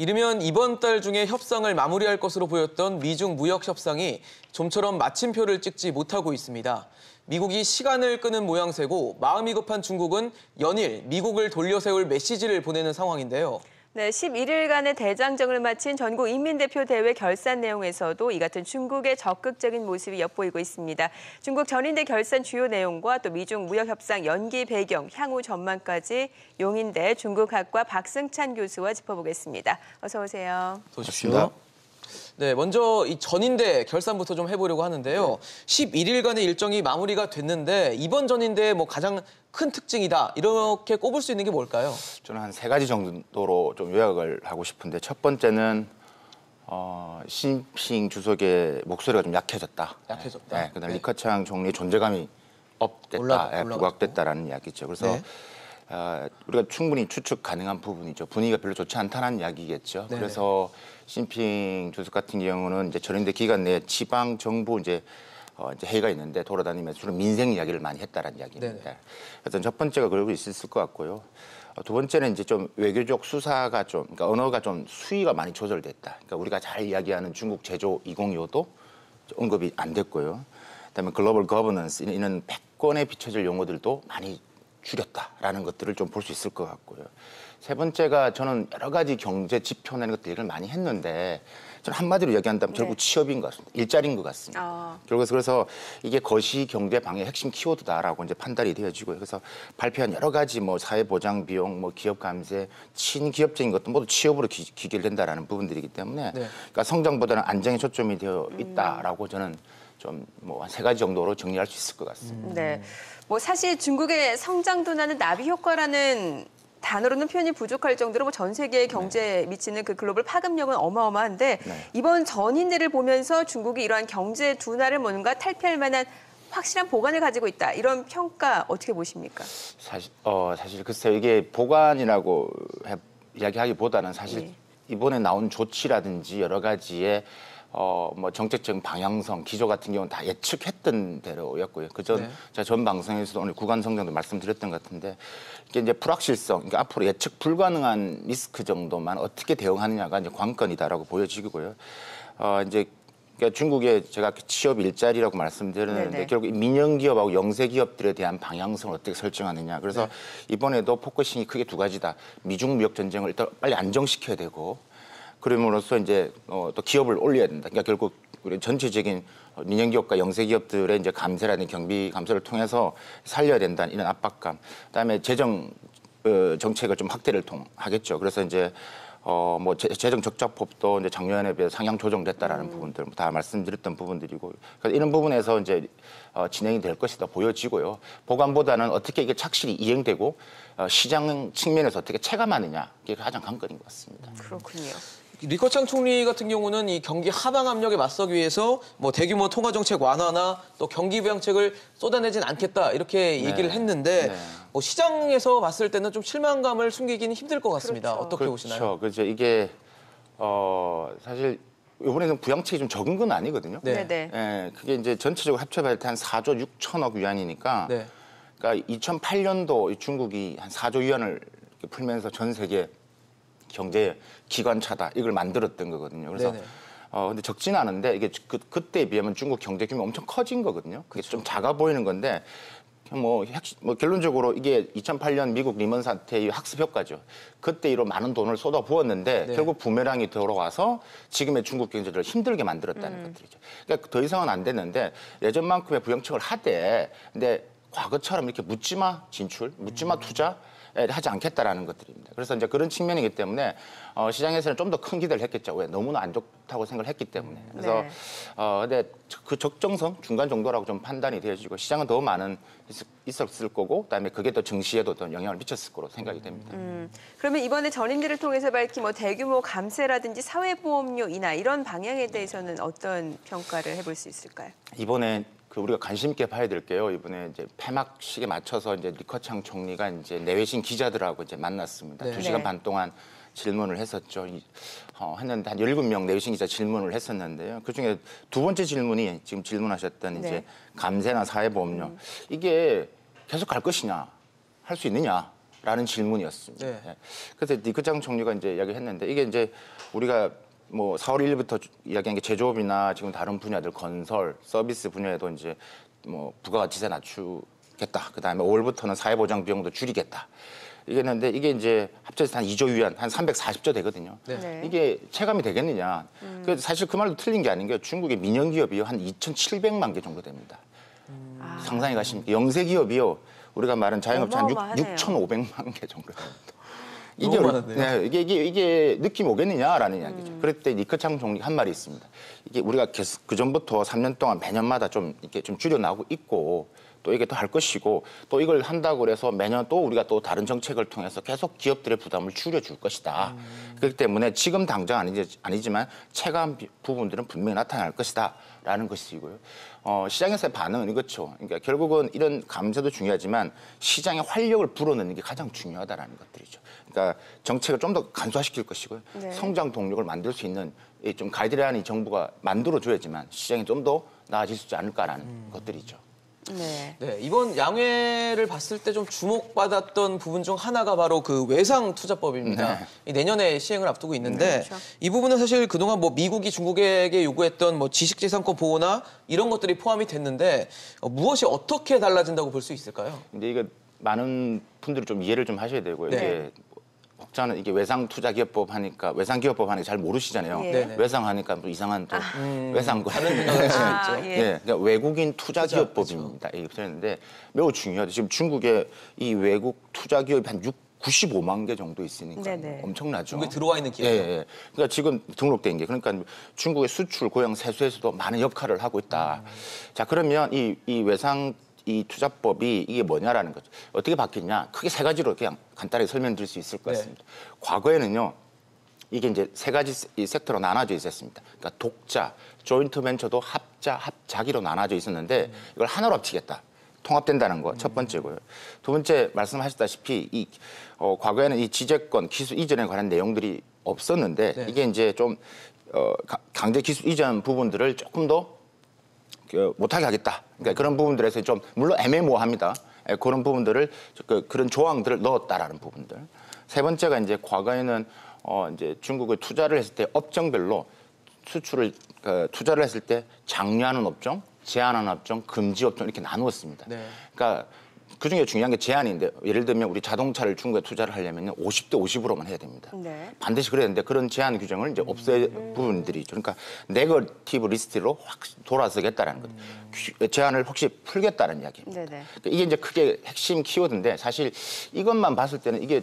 이르면 이번 달 중에 협상을 마무리할 것으로 보였던 미중 무역 협상이 좀처럼 마침표를 찍지 못하고 있습니다. 미국이 시간을 끄는 모양새고 마음이 급한 중국은 연일 미국을 돌려세울 메시지를 보내는 상황인데요. 네, 11일간의 대장정을 마친 전국 인민대표 대회 결산 내용에서도 이 같은 중국의 적극적인 모습이 엿보이고 있습니다. 중국 전인대 결산 주요 내용과 또 미중 무역 협상 연기 배경, 향후 전망까지 용인대 중국학과 박승찬 교수와 짚어보겠습니다. 어서 오세요. 오십시오. 네, 먼저 이 전인대 결산부터 좀 해보려고 하는데요. 11일간의 일정이 마무리가 됐는데 이번 전인대의 뭐 가장 큰 특징이다 이렇게 꼽을 수 있는 게 뭘까요? 저는 한 세 가지 정도로 좀 요약을 하고 싶은데 첫 번째는 어, 시진핑 주석의 목소리가 좀 약해졌다. 약해졌다. 네, 그다음 네. 리커창 총리의 존재감이 업됐다, 올라- 예. 부각됐다라는 이야기죠. 그래서 네. 어, 우리가 충분히 추측 가능한 부분이죠. 분위기가 별로 좋지 않다는 이야기겠죠. 네네. 그래서 시진핑 주석 같은 경우는 이제 전인대 기간 내에 지방 정부 이제 어, 이제 회의가 있는데 돌아다니면서 주로 민생 이야기를 많이 했다라는 이야기입니다. 네네. 그래서 첫 번째가 그러고 있을 것 같고요. 어, 두 번째는 이제 좀 외교적 수사가 좀, 그러니까 언어가 좀 수위가 많이 조절됐다. 그러니까 우리가 잘 이야기하는 중국 제조 2025도 언급이 안 됐고요. 그다음에 글로벌 거버넌스 이런 100권에 비춰질 용어들도 많이 줄였다라는 것들을 좀 볼 수 있을 것 같고요. 세 번째가 저는 여러 가지 경제 지표 내는 것들 얘기를 많이 했는데 저는 한마디로 얘기한다면 결국 네. 취업인 것 같습니다. 일자리인 것 같습니다. 아. 결국 그래서 이게 거시 경제 방의 핵심 키워드다라고 이제 판단이 되어지고요. 그래서 발표한 여러 가지 뭐 사회 보장 비용, 뭐 기업 감세, 친기업적인 것도 모두 취업으로 기, 기결된다라는 부분들이기 때문에 네. 그러니까 성장보다는 안정에 초점이 되어 있다라고 저는 좀 뭐 한 세 가지 정도로 정리할 수 있을 것 같습니다. 네. 뭐 사실 중국의 성장 둔화는 나비 효과라는 단어로는 표현이 부족할 정도로 뭐 전 세계 경제에 미치는 그 글로벌 파급력은 어마어마한데 네. 이번 전인대를 보면서 중국이 이러한 경제 둔화를 뭔가 탈피할 만한 확실한 보관을 가지고 있다. 이런 평가 어떻게 보십니까? 사실 어 사실 글쎄요 이게 보관이라고 해, 이야기하기보다는 사실 예. 이번에 나온 조치라든지 여러 가지의 어 뭐 정책적 방향성 기조 같은 경우는 다 예측했던 대로였고요. 그전 네. 제가 전 방송에서도 오늘 구간 성장도 말씀드렸던 것 같은데 이게 이제 불확실성, 그러니까 앞으로 예측 불가능한 리스크 정도만 어떻게 대응하느냐가 이제 관건이다라고 보여지고요. 어 이제 그러니까 중국의 제가 취업 일자리라고 말씀드렸는데 네네. 결국 이 민영 기업하고 영세 기업들에 대한 방향성을 어떻게 설정하느냐. 그래서 네. 이번에도 포커싱이 크게 두 가지다. 미중 무역 전쟁을 일단 빨리 안정시켜야 되고 그럼으로써 이제 어, 또 기업을 올려야 된다. 그러니까 결국 우리 전체적인 민영 기업과 영세 기업들의 이제 감세라든지 경비 감세를 통해서 살려야 된다는 이런 압박감. 그다음에 재정 어, 정책을 좀 확대를 통 하겠죠. 그래서 이제 어, 뭐 재- 재정 적자법도 이제 작년에 비해 서 상향 조정됐다라는 부분들 뭐다 말씀드렸던 부분들이고 그래서 이런 부분에서 이제 어, 진행이 될 것이다 보여지고요. 보관보다는 어떻게 이게 착실히 이행되고 어, 시장 측면에서 어떻게 체감하느냐 이게 가장 관건인 것 같습니다. 그렇군요. 리커창 총리 같은 경우는 이 경기 하방 압력에 맞서기 위해서 뭐 대규모 통화 정책 완화나 또 경기 부양책을 쏟아내진 않겠다 이렇게 얘기를 했는데 네. 뭐 시장에서 봤을 때는 좀 실망감을 숨기기는 힘들 것 같습니다. 그렇죠. 어떻게 보시나요? 그렇죠. 그렇죠. 이게 어 사실 이번에는 부양책이 좀 적은 건 아니거든요. 네. 네. 네. 예, 그게 이제 전체적으로 합쳐봐야 한 4조 6천억 위안이니까 네. 그러니까 2008년도 중국이 한 4조 위안을 풀면서 전 세계 경제 기관차다 이걸 만들었던 거거든요. 그래서 네네. 어 근데 적지는 않은데 이게 그 그때에 비하면 중국 경제 규모 엄청 커진 거거든요. 그게 좀 작아 보이는 건데 뭐, 핵심, 뭐 결론적으로 이게 2008년 미국 리먼 사태의 학습 효과죠. 그때 이로 많은 돈을 쏟아 부었는데 네. 결국 부메랑이 돌아와서 지금의 중국 경제를 힘들게 만들었다는 것들이죠. 그러니까 더 이상은 안 됐는데 예전만큼의 부양책을 하되 근데 과거처럼 이렇게 묻지마 진출, 묻지마 투자 에 하지 않겠다라는 것들입니다. 그래서 이제 그런 측면이기 때문에 어, 시장에서는 좀 더 큰 기대를 했겠죠. 왜 너무나 안 좋다고 생각을 했기 때문에. 그래서 네. 어, 근데 그 적정성 중간 정도라고 좀 판단이 되어지고 시장은 더 많은 있- 있었을 거고 그다음에 그게 또 증시에도 더 영향을 미쳤을 거로 생각이 됩니다. 음, 그러면 이번에 전인대를 통해서 밝힌 뭐 대규모 감세라든지 사회보험료 인하 이런 방향에 대해서는 어떤 평가를 해볼 수 있을까요? 이번에 그 우리가 관심 있게 봐야 될 게요. 이번에 이제 폐막식에 맞춰서 이제 리커창 총리가 이제 내외신 기자들하고 이제 만났습니다. 네. 두 시간 네. 반 동안 질문을 했었죠. 이- 어, 했는데 한 17명 내외신 기자 질문을 했었는데요. 그중에 두 번째 질문이 지금 질문하셨던 이제 네. 감세나 사회보험료 이게 계속 갈 것이냐 할 수 있느냐 라는 질문이었습니다. 네. 예. 그래서 니크장 총리가 이제 이야기했는데 이게 이제 우리가 뭐 4월 1일부터 이야기한 게 제조업이나 지금 다른 분야들 건설, 서비스 분야에도 이제 뭐 부가가치세 낮추겠다. 그다음에 5월부터는 사회보장 비용도 줄이겠다. 이게 했는데 이게 이제 합쳐서 한 2조 위안, 한 340조 되거든요. 네. 이게 체감이 되겠느냐. 그래서 사실 그 말도 틀린 게 아닌 게 중국의 민영 기업이 한 2,700만 개 정도 됩니다. 상상해 가십니까? 영세 기업이요. 우리가 말한 자영업자 한 어마어마하네요. 6,500만 개 정도 됩니다. 이게? 네, 이게, 이게, 이게 느낌 오겠느냐라는 이야기죠. 그럴 때 니크창 총리가 한 말이 있습니다. 이게 우리가 계속 그 전부터 3년 동안 매년마다 좀 이렇게 좀 줄여나가고 있고 또 이게 또 할 것이고 또 이걸 한다고 그래서 매년 또 우리가 또 다른 정책을 통해서 계속 기업들의 부담을 줄여줄 것이다. 그렇기 때문에 지금 당장 아니지, 아니지만 체감 비- 부분들은 분명히 나타날 것이다. 라는 것이고요. 어, 시장에서의 반응은 이렇죠. 그러니까 결국은 이런 감세도 중요하지만 시장의 활력을 불어넣는 게 가장 중요하다라는 것들이죠. 그러니까 정책을 좀 더 간소화시킬 것이고요. 네. 성장 동력을 만들 수 있는 이좀 가이드라인이 정부가 만들어줘야지만 시장이 좀 더 나아질 수 있지 않을까라는 것들이죠. 네. 네, 이번 양회를 봤을 때 좀 주목받았던 부분 중 하나가 바로 그 외상 투자법입니다. 네. 이 내년에 시행을 앞두고 있는데 그렇죠. 이 부분은 사실 그동안 뭐 미국이 중국에게 요구했던 뭐 지식재산권 보호나 이런 것들이 포함이 됐는데 어, 무엇이 어떻게 달라진다고 볼 수 있을까요? 근데 이거 많은 분들이 좀 이해를 좀 하셔야 되고요. 네. 이게 혹자는 이게 외상 투자 기업법 하니까 외상 기업법 하니까 잘 모르시잖아요. 예. 외상 하니까 또 이상한 또 외상 거. 다른 생각을 할수 아, 있죠. 예. 예, 그러니까 외국인 투자 투자, 기업법입니다. 이게 붙었는데 매우 중요하죠. 지금 중국에 이 외국 투자 기업이 한 6, 95만 개 정도 있으니까 네네. 엄청나죠. 중국에 들어와 있는 기업. 예, 예. 그러니까 지금 등록된 게 그러니까 중국의 수출 고용 세수에서도 많은 역할을 하고 있다. 자 그러면 이, 이 외상 이 투자법이 이게 뭐냐라는 거죠. 어떻게 바뀌냐? 크게 세 가지로 그냥 간단하게 설명드릴 수 있을 것 네. 같습니다. 과거에는요. 이게 이제 세 가지 세- 이 섹터로 나눠져 있었습니다. 그러니까 독자, 조인트 벤처도 합자, 합자기로 나눠져 있었는데 이걸 하나로 합치겠다. 통합된다는 거 첫 번째고요. 두 번째 말씀하셨다시피 이 어, 과거에는 이 지재권 기술 이전에 관한 내용들이 없었는데 네. 이게 이제 좀 어, 가- 강제 기술 이전 부분들을 조금 더 그, 못하게 하겠다. 그러니까 그런 부분들에서 좀 물론 애매모호합니다. 예, 그런 부분들을 그, 그런 조항들을 넣었다라는 부분들. 세 번째가 이제 과거에는 어 이제 중국의 투자를 했을 때 업종별로 수출을 그, 투자를 했을 때 장려하는 업종, 제한하는 업종, 금지 업종 이렇게 나누었습니다. 네. 그러니까 그 중에 중요한 게 제한인데 예를 들면 우리 자동차를 중국에 투자를 하려면 50대 50으로만 해야 됩니다. 네. 반드시 그래야 되는데 그런 제한 규정을 이제 없앨 부분들이 있죠. 그러니까 네거티브 리스트로 확 돌아서겠다라는 것. 규- 제한을 혹시 풀겠다는 이야기입니다. 네네. 그러니까 이게 이제 크게 핵심 키워드인데 사실 이것만 봤을 때는 이게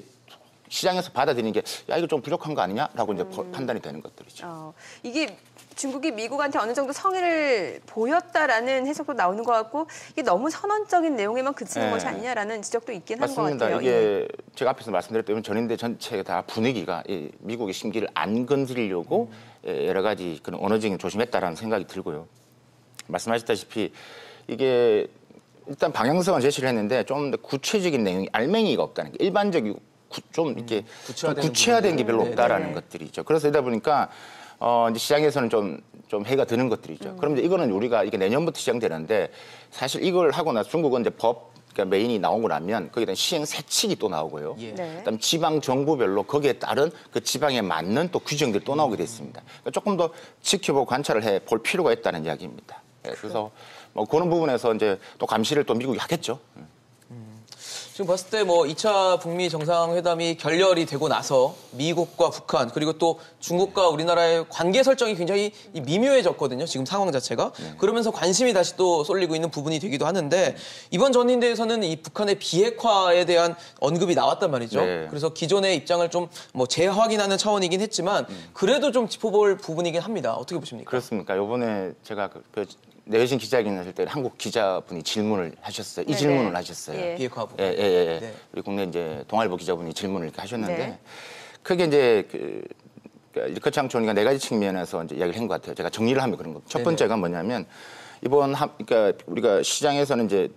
시장에서 받아들이는 게 야 이거 좀 부족한 거 아니냐라고 이제 거- 판단이 되는 것들이죠. 어, 이게 중국이 미국한테 어느 정도 성의를 보였다라는 해석도 나오는 것 같고 이게 너무 선언적인 내용에만 그치는 네. 것이 아니냐라는 지적도 있긴 한것 맞습니다. 같아요. 예. 이게 제가 앞에서 말씀드렸다면 전인대 전체 다 분위기가 이 미국의 심기를 안 건드리려고 예, 여러 가지 그런 언어적인 조심했다라는 생각이 들고요. 말씀하셨다시피 이게 일단 방향성은 제시를 했는데 좀 더 구체적인 내용이 알맹이가 없다는 게 일반적이고 구- 좀 이렇게 좀 구체화되는 구체화된 게 별로. 없다라는 네. 것들이죠. 그래서 이다 보니까 어 이제 시장에서는 좀 좀 해가 드는 것들이죠. 그럼 이제 이거는 우리가 이게 내년부터 시행되는데 사실 이걸 하고 나서 중국은 이제 법 그러니까 메인이 나오고 나면 거기에 대한 시행 세칙이 또 나오고요. 예. 네. 그다음 지방 정부별로 거기에 따른 그 지방에 맞는 또 규정들이 또 나오게 됐습니다. 그러니까 조금 더 지켜보고 관찰을 해 볼 필요가 있다는 이야기입니다. 예, 그래서 뭐 그런 부분에서 이제 또 감시를 또 미국이 하겠죠. 지금 봤을 때 뭐 2차 북미 정상회담이 결렬이 되고 나서 미국과 북한 그리고 또 중국과 우리나라의 관계 설정이 굉장히 이 미묘해졌거든요. 지금 상황 자체가. 그러면서 관심이 다시 또 쏠리고 있는 부분이 되기도 하는데 이번 전인대에서는 이 북한의 비핵화에 대한 언급이 나왔단 말이죠. 네. 그래서 기존의 입장을 좀 뭐 재확인하는 차원이긴 했지만 그래도 좀 짚어볼 부분이긴 합니다. 어떻게 보십니까? 그렇습니까? 요번에 제가 그, 그 내외신 기자회견 하실 때 한국 기자분이 질문을 하셨어요. 이 네네. 질문을 하셨어요. 예. 비핵화 부분. 예, 예, 예. 네. 우리 국내 이제 동아일보 기자분이 질문을 이렇게 하셨는데 네. 크게 이제 그 리커창 총리가 네 가지 측면에서 이제 이야기를 한 것 같아요. 제가 정리를 하면 그런 겁니다. 첫 네네. 번째가 뭐냐면 이번 하, 그러니까 우리가 시장에서는 이제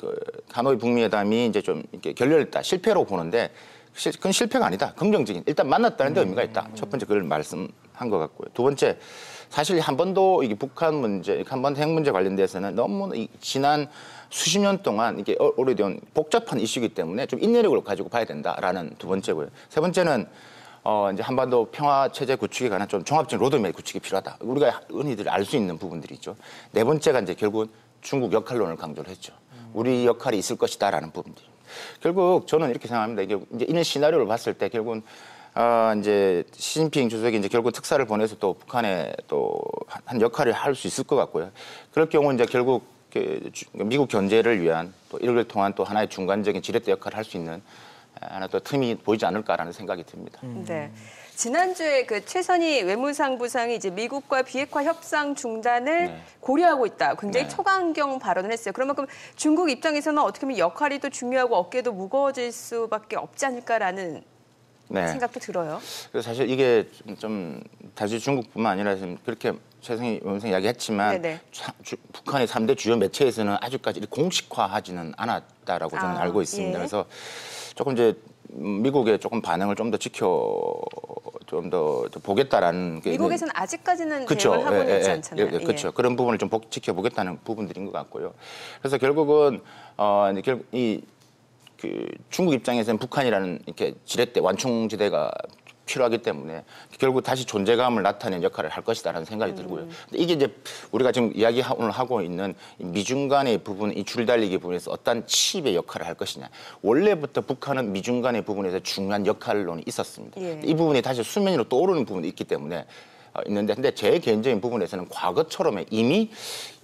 그 하노이 북미 회담이 이제 좀 이렇게 결렬했다 실패로 보는데 실- 그건 실패가 아니다. 긍정적인 일단 만났다는 데 의미가 있다. 첫 번째 그걸 말씀한 한것 같고요. 두 번째, 사실 한 번도 이게 북한 문제, 한번 핵 문제 관련돼서는 너무 이 지난 수십 년 동안 이게 어- 오래된 복잡한 이슈이기 때문에 좀 인내력을 가지고 봐야 된다라는 두 번째고요. 세 번째는 어 이제 한반도 평화 체제 구축에 관한 좀 종합적인 로드맵 구축이 필요하다. 우리가 흔히들 알 수 있는 부분들이 있죠. 네 번째가 이제 결국은 중국 역할론을 강조를 했죠. 우리 역할이 있을 것이다라는 부분들. 결국 저는 이렇게 생각합니다. 이게 이제 이런 시나리오를 봤을 때 결국은 아 이제 시진핑 주석이 이제 결국 특사를 보내서 또 북한에 또 한 역할을 할 수 있을 것 같고요. 그럴 경우 이제 결국 그 주- 미국 견제를 위한 또 이를 통한 또 하나의 중간적인 지렛대 역할을 할 수 있는 하나 또 틈이 보이지 않을까라는 생각이 듭니다. 네. 지난주에 그 최선희 외무상 부상이 이제 미국과 비핵화 협상 중단을 네. 고려하고 있다. 굉장히 네. 초강경 발언을 했어요. 그러만큼 중국 입장에서는 어떻게 보면 역할이 또 중요하고 어깨도 무거워질 수밖에 없지 않을까라는 네. 생각도 들어요. 그래서 사실 이게 좀, 좀 다시 중국뿐만 아니라 지금 그렇게 최승희 원생 이야기했지만 네네. 사- 주- 북한의 삼대 주요 매체에서는 아직까지 공식화하지는 않았다라고 저는 아, 알고 있습니다. 예. 그래서 조금 이제 미국의 조금 반응을 좀 더 지켜 좀 더 보겠다라는 게 미국에서는 아직까지는 그쵸. 대응을 하고는 예, 있지 예, 않잖아요. 예, 예, 그렇죠. 그런 부분을 좀 복- 지켜보겠다는 부분들인 것 같고요. 그래서 결국은 어 이 그 중국 입장에서는 북한이라는 이렇게 지렛대 완충지대가 필요하기 때문에 결국 다시 존재감을 나타내는 역할을 할 것이다라는 생각이 들고요. 음. 이게 이제 우리가 지금 이야기 하- 오늘 하고 있는 이 미중 간의 부분, 이 줄달리기 부분에서 어떤 칩의 역할을 할 것이냐. 원래부터 북한은 미중 간의 부분에서 중요한 역할론이 있었습니다. 예. 이 부분이 다시 수면 위로 떠오르는 부분이 있기 때문에 어, 있는데 근데 제 개인적인 부분에서는 과거처럼 이미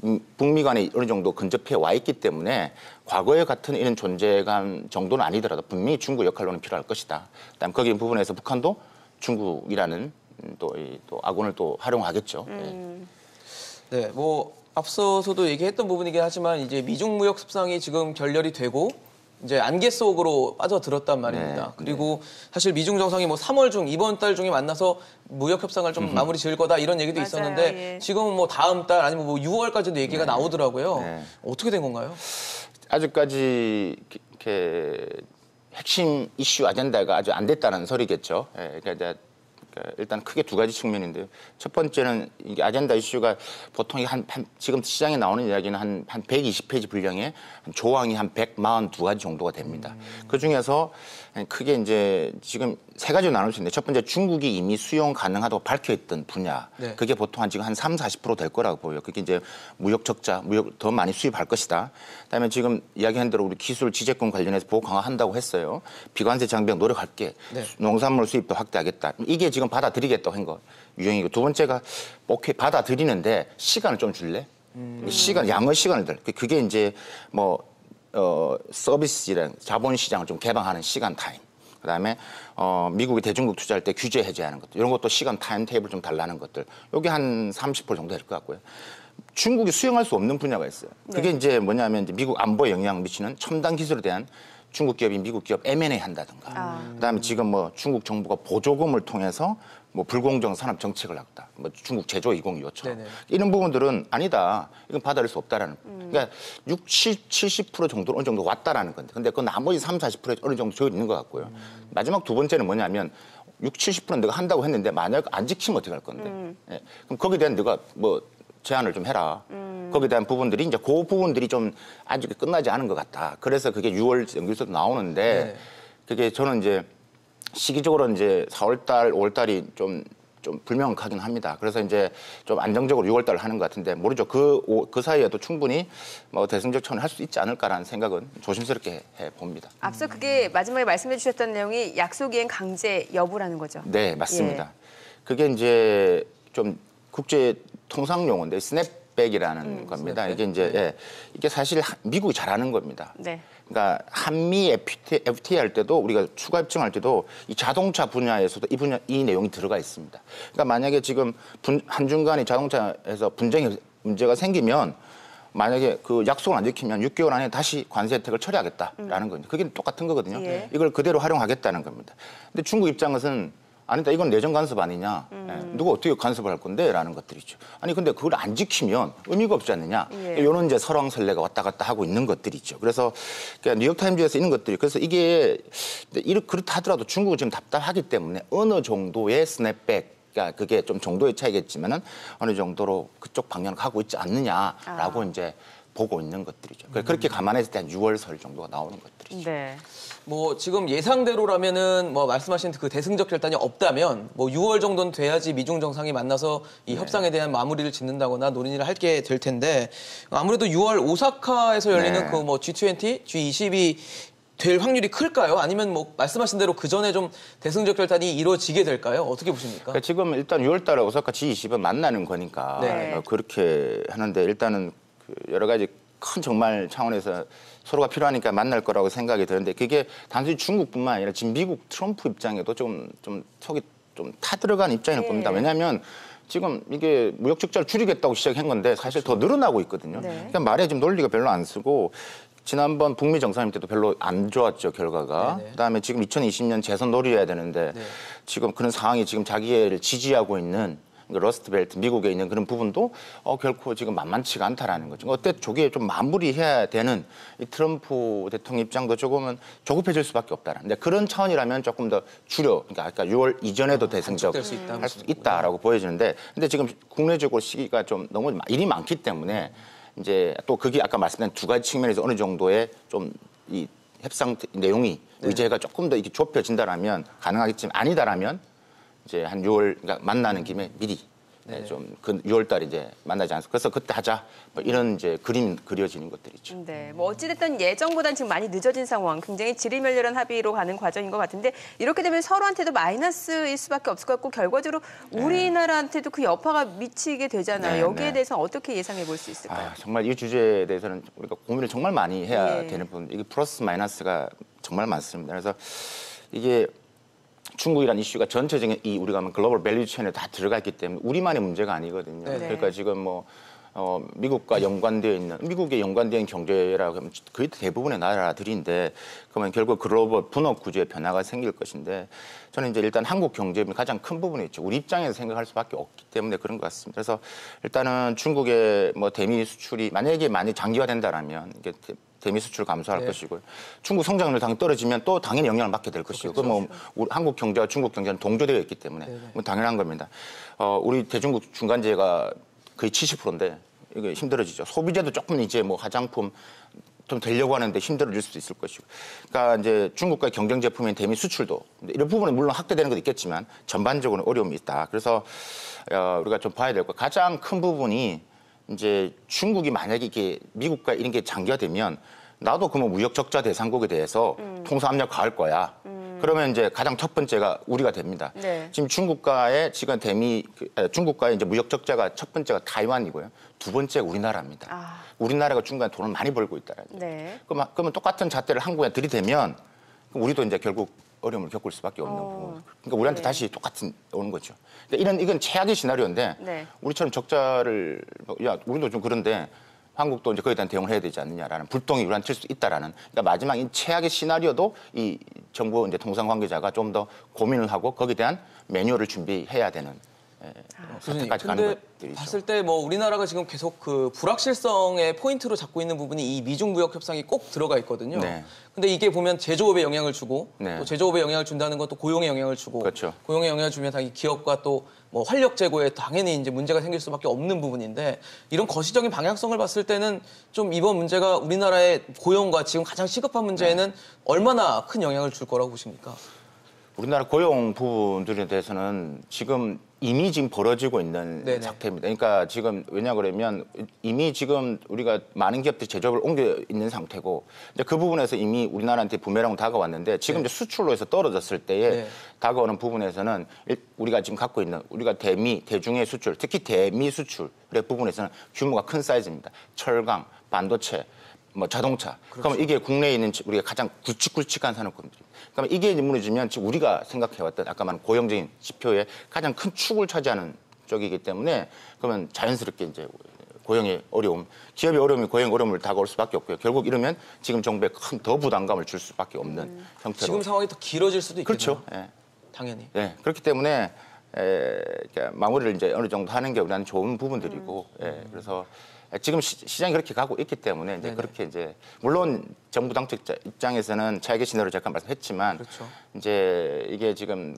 음, 북미 간에 어느 정도 근접해 와 있기 때문에 과거에 같은 이런 존재감 정도는 아니더라도 분명히 중국 역할로는 필요할 것이다. 그다음 거기 부분에서 북한도 중국이라는 음, 또, 이, 또 아군을 또 활용하겠죠. 예. 네, 뭐 앞서서도 얘기했던 부분이긴 하지만 이제 미중 무역 협상이 지금 결렬이 되고 이제 안개 속으로 빠져들었단 말입니다. 네, 그리고 사실 미중 정상이 뭐 3월 중 이번 달 중에 만나서 무역 협상을 좀 마무리 지을 거다 이런 얘기도 맞아요, 있었는데 예. 지금은 뭐 다음 달 아니면 뭐 6월까지도 얘기가 나오더라고요. 네. 어떻게 된 건가요? 아직까지 이렇게 핵심 이슈 아젠다가 아주 안 됐다는 소리겠죠. 예, 그러니까 이제 그러니까 일단 크게 두 가지 측면인데요. 첫 번째는 이게 아젠다 이슈가 보통 한, 한 지금 시장에 나오는 이야기는 한, 한 120페이지 분량에 한 조항이 한 142가지 정도가 됩니다. 그 중에서 크게 이제 지금 세 가지로 나눌 수 있는데 첫 번째 중국이 이미 수용 가능하다고 밝혀있던 분야. 네. 그게 보통 한 지금 한 3, 40%될 거라고 보여요. 그게 이제 무역 적자, 무역 더 많이 수입할 것이다. 그다음에 지금 이야기한 대로 우리 기술 지재권 관련해서 보호 강화한다고 했어요. 비관세 장벽 노력할게. 네. 농산물 수입도 확대하겠다. 이게 지금 받아들이겠다고 한 거. 유형이고 두 번째가 오케이 받아들이는데 시간을 좀 줄래? 시간 양의 시간을 들. 그게 이제 뭐 어, 서비스랑 자본 시장을 좀 개방하는 시간 타임. 그다음에 어, 미국이 대중국 투자할 때 규제 해제하는 것들 이런 것도 시간 타임 테이블 좀 달라는 것들 여기 한 30% 정도 될 것 같고요. 중국이 수용할 수 없는 분야가 있어요. 그게 이제 뭐냐면 이제 미국 안보에 영향을 미치는 첨단 기술에 대한 중국 기업이 미국 기업 M&A 한다든가. 아. 그다음에 지금 뭐 중국 정부가 보조금을 통해서 뭐 불공정 산업 정책을 하겠다. 뭐 중국 제조 2025처럼 네네. 이런 부분들은 아니다. 이건 받아들일 수 없다라는. 그러니까 60, 70% 정도 어느 정도 왔다라는 건데. 근데 그 나머지 3, 40%에 어느 정도 조율 있는 것 같고요. 마지막 두 번째는 뭐냐면 6, 70%는 내가 한다고 했는데 만약 안 지키면 어떻게 할 건데. 예. 그럼 거기에 대한 네가 뭐 제안을 좀 해라. 거기에 대한 부분들이 이제 그 부분들이 좀 아직 끝나지 않은 것 같다. 그래서 그게 6월 연기서도 나오는데 네. 그게 저는 이제 시기적으로 이제 4월달, 5월달이 좀, 좀 불명확하긴 합니다. 그래서 이제 좀 안정적으로 6월달 하는 것 같은데 모르죠. 그, 오- 그 사이에도 충분히 뭐 대승적 차원을 할 수 있지 않을까라는 생각은 조심스럽게 해 봅니다. 앞서 그게 마지막에 말씀해 주셨던 내용이 약속 이행 강제 여부라는 거죠. 네, 맞습니다. 그게 이제 좀 국제 통상 용어인데 스냅백이라는 겁니다. 이게 이제 예, 이게 사실 하- 미국이 잘하는 겁니다. 네. 그러니까 한미 FTA, FTA 할 때도 우리가 추가 협정할 때도 이 자동차 분야에서도 이 분야 이 내용이 들어가 있습니다. 그러니까 만약에 지금 분, 한중 간이 자동차에서 분쟁이 문제가 생기면 만약에 그 약속을 안 지키면 6개월 안에 다시 관세 혜택을 처리하겠다라는 겁니다. 그게 똑같은 거거든요. 예. 이걸 그대로 활용하겠다는 겁니다. 근데 중국 입장에서는 아니다 이건 내정 간섭 아니냐. 예, 누가 어떻게 간섭을 할 건데라는 것들이죠. 아니 근데 그걸 안 지키면 의미가 없지 않느냐. 예. 이런 이제 설왕설래가 왔다 갔다 하고 있는 것들이죠. 그래서 그러니까 뉴욕타임즈에서 있는 것들이 그래서 이게 이렇 그렇다 하더라도 중국은 지금 답답하기 때문에 어느 정도의 스냅백 그러니까 그게 좀 정도의 차이겠지만은 어느 정도로 그쪽 방향을 가고 있지 않느냐라고 아. 이제 보고 있는 것들이죠. 그러니까 그렇게 감안했을 때 한 6월설 정도가 나오는 것들이죠. 네. 뭐 지금 예상대로라면은 뭐 말씀하신 그 대승적 결단이 없다면 뭐 6월 정도는 돼야지 미중 정상이 만나서 이 협상에 대한 마무리를 짓는다거나 논의를 할 게 될 텐데 아무래도 6월 오사카에서 열리는 네. 그뭐 G20, G20이 될 확률이 클까요? 아니면 뭐 말씀하신 대로 그 전에 좀 대승적 결단이 이루어지게 될까요? 어떻게 보십니까? 그러니까 지금 일단 6월달에 오사카 G20은 만나는 거니까 네. 어, 그렇게 하는데 일단은 그 여러 가지 큰 정말 차원에서 서로가 필요하니까 만날 거라고 생각이 드는데 그게 단순히 중국뿐만 아니라 지금 미국 트럼프 입장에도 좀좀 속이 좀 타들어간 입장일 네. 겁니다. 왜냐하면 지금 이게 무역 적자를 줄이겠다고 시작한 건데 사실 더 늘어나고 있거든요. 네. 그러니까 말에 지금 논리가 별로 안 쓰고 지난번 북미 정상회담 때도 별로 안 좋았죠 결과가. 네네. 그다음에 지금 2020년 재선 노려야 되는데 네. 지금 그런 상황이 지금 자기를 지지하고 있는 그 러니까 러스트벨트 미국에 있는 그런 부분도 어, 결코 지금 만만치가 않다라는 거죠. 어때 저게 좀 마무리해야 되는 이 트럼프 대통령 입장도 조금은 조급해질 수밖에 없다라는. 근데 그런 차원이라면 조금 더 줄여. 그러니까 아까 6월 이전에도 대승적 단축될 수 있다. 할수 있다 라고 보여지는데 근데 지금 국내적으로 시기가 좀 너무 일이 많기 때문에 이제 또 그게 아까 말씀드린 두 가지 측면에서 어느 정도의 좀 이 협상 내용이 의제가 조금 더 이렇게 좁혀진다라면 가능하겠지만 아니다라면 이제 한 6월 그러니까 만나는 김에 미리 좀그 6월 달에 이제 만나지 않습니까? 그래서 그때 하자 뭐 이런 이제 그림 그려지는 것들이죠. 네, 뭐 어찌됐든 예정보단 지금 많이 늦어진 상황, 굉장히 지리멸렬한 합의로 가는 과정인 것 같은데 이렇게 되면 서로한테도 마이너스일 수밖에 없을 것 같고 결과적으로 우리나라한테도 그 여파가 미치게 되잖아요. 네, 여기에 네. 대해서 어떻게 예상해 볼 수 있을까요? 아, 정말 이 주제에 대해서는 우리가 고민을 정말 많이 해야 예. 되는 부분. 이게 플러스 마이너스가 정말 많습니다. 그래서 이게 중국이라는 이슈가 전체적인 이 우리가 하면 글로벌 밸류 체인에 다 들어가 있기 때문에 우리만의 문제가 아니거든요. 네. 그러니까 지금 뭐 어, 미국과 연관되어 있는 미국에 있는 경제라고 하면 거의 대부분의 나라들인데 그러면 결국 글로벌 분업 구조의 변화가 생길 것인데 저는 이제 일단 한국 경제의 가장 큰 부분이 있죠. 우리 입장에서 생각할 수밖에 없기 때문에 그런 것 같습니다. 그래서 일단은 중국의 뭐 대미 수출이 만약에 많이 장기화된다라면 이게 대- 대미 수출 감소할 네. 것이고 중국 성장률 당연히 떨어지면 또 당연히 영향을 받게 될 것이고 그뭐 우리 한국 경제와 중국 경제는 동조되어 있기 때문에 뭐 당연한 겁니다. 어, 우리 대중국 중간재가 거의 70%인데 이게 힘들어지죠. 소비재도 조금 이제 뭐 화장품 좀 되려고 하는데 힘들어질 수도 있을 것이고. 그러니까 이제 중국과의 경쟁 제품인 대미 수출도 이런 부분은 물론 확대되는 것도 있겠지만 전반적으로 어려움이 있다. 그래서 어, 우리가 좀 봐야 될 것. 가장 큰 부분이 이제 중국이 만약에 이게 미국과 이런 게 장기화되면 나도 그러면 무역 적자 대상국에 대해서 통상 압력 가할 거야. 그러면 이제 가장 첫 번째가 우리가 됩니다. 네. 지금 중국과의 지금 대미 그, 아, 중국과의 이제 무역 적자가 첫 번째가 타이완이고요. 두 번째가 우리나라입니다. 아. 우리나라가 중간에 돈을 많이 벌고 있다는 거. 네. 그러면, 그러면 똑같은 잣대를 한국에 들이대면 우리도 이제 결국 어려움을 겪을 수밖에 없는 어. 부분. 그러니까 우리한테 네. 다시 똑같은 오는 거죠. 그러니까 이런 이건 최악의 시나리오인데 네. 우리처럼 적자를 뭐, 야 우리도 좀 그런데 한국도 이제 거기에 대한 대응을 해야 되지 않느냐라는 불똥이 우리한테 칠 수 있다라는 그러니까 마지막 이 최악의 시나리오도 이 정부 이제 통상 관계자가 좀 더 고민을 하고 거기에 대한 매뉴얼을 준비해야 되는 예, 교수님, 선택까지 가는 근데. 봤을 때 뭐 우리나라가 지금 계속 그 불확실성의 포인트로 잡고 있는 부분이 이 미중 무역 협상이 꼭 들어가 있거든요. 네. 근데 이게 보면 제조업에 영향을 주고 네. 또 제조업에 영향을 준다는 것도 고용에 영향을 주고 그렇죠. 고용에 영향을 주면 당연히 기업과 또 뭐 활력 제고에 당연히 이제 문제가 생길 수밖에 없는 부분인데 이런 거시적인 방향성을 봤을 때는 좀 이번 문제가 우리나라의 고용과 지금 가장 시급한 문제에는 네. 얼마나 큰 영향을 줄 거라고 보십니까? 우리나라 고용 부분들에 대해서는 지금 이미 지금 벌어지고 있는 네네. 상태입니다. 그러니까 지금 왜냐 그러면 이미 지금 우리가 많은 기업들이 제조업을 옮겨 있는 상태고 이제 그 부분에서 이미 우리나라한테 부메랑으로 다가왔는데 지금 이제 수출로 해서 떨어졌을 때에 네. 다가오는 부분에서는 일- 우리가 지금 갖고 있는 우리가 대미 대중의 수출 특히 대미 수출의 부분에서는 규모가 큰 사이즈입니다. 철강, 반도체, 뭐 자동차. 그러면 이게 국내에 있는 우리가 가장 굵직굵직한 산업군들입니다. 그러면 이게 무너지면 지금 우리가 생각해왔던 아까 말한 고용적인 지표의 가장 큰 축을 차지하는 쪽이기 때문에 그러면 자연스럽게 이제 고용의 어려움, 기업의 어려움이 고용 어려움을 다가올 수밖에 없고요. 결국 이러면 지금 정부에 큰 더 부담감을 줄 수밖에 없는 형태로. 지금 상황이 더 길어질 수도 있겠네요. 그렇죠. 예. 당연히. 예, 그렇기 때문에 에, 마무리를 이제 어느 정도 하는 게 우리한테 좋은 부분들이고, 예, 그래서 지금 시, 장이 그렇게 가고 있기 때문에 이제 네네. 그렇게 이제 물론 정부 당국 입장에서는 차익의 신호를 잠깐 말씀했지만 그렇죠. 이제 이게 지금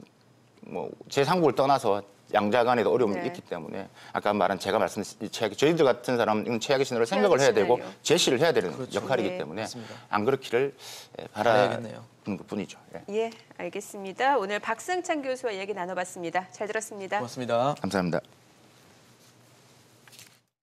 뭐 제3국을 떠나서 양자 간에도 어려움이 네. 있기 때문에 아까 말한 제가 말씀드린 최악, 저희들 같은 사람은 최악의 시나리오를 생각을 해야 되고. 제시를 해야 되는 역할이기 네. 때문에 맞습니다. 안 그렇기를 예, 바라야겠네요. 것뿐이죠. 예. 예, 알겠습니다. 오늘 박승찬 교수와 얘기 나눠봤습니다. 잘 들었습니다. 고맙습니다. 감사합니다.